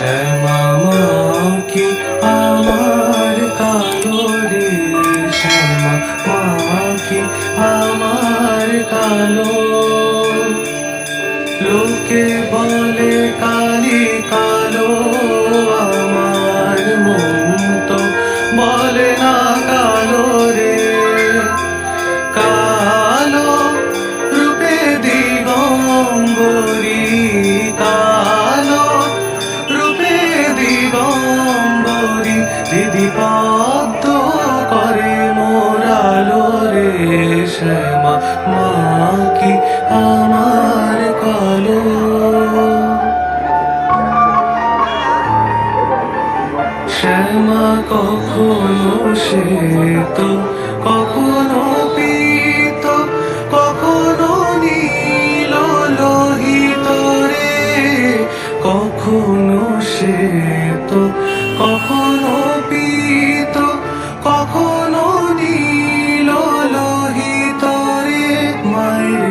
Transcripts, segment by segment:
শ্যামা কি আমার কালো রে কি আমার কালো। লোকে বলে কালি কালো আমার মন। দিদি পাদ করে মোরালো রে শ্যামা মা কি আমার কালো? শ্যামা কখনো শ্বেত কখনো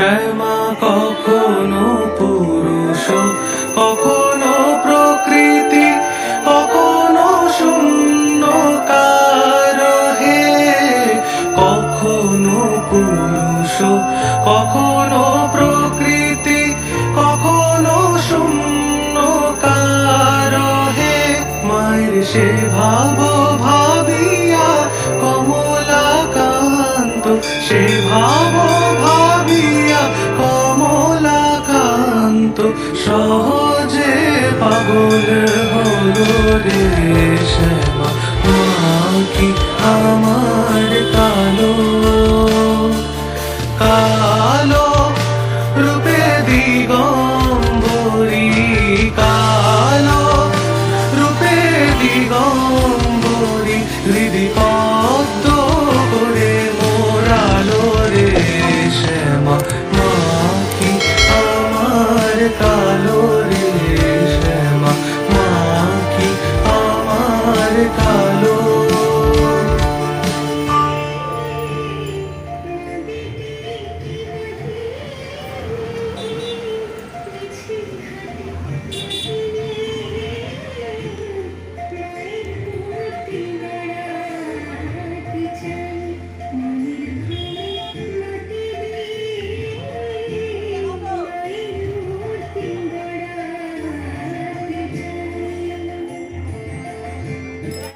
শ্যামা কখনো পুরুষ, কখনো প্রকৃতি, কখনো শূন্য হে। কখনো পুরুষ, কখনো প্রকৃতি, কখনো শূন্য হে। মায়ের সে ভাব ভাবিয়া কমলাকান্ত, সে ভাব সহজে পাগল হলো রে কি আমার কালো? কালো রূপে দিগম্বরী কালো রূপে দিগম্বরী হৃদি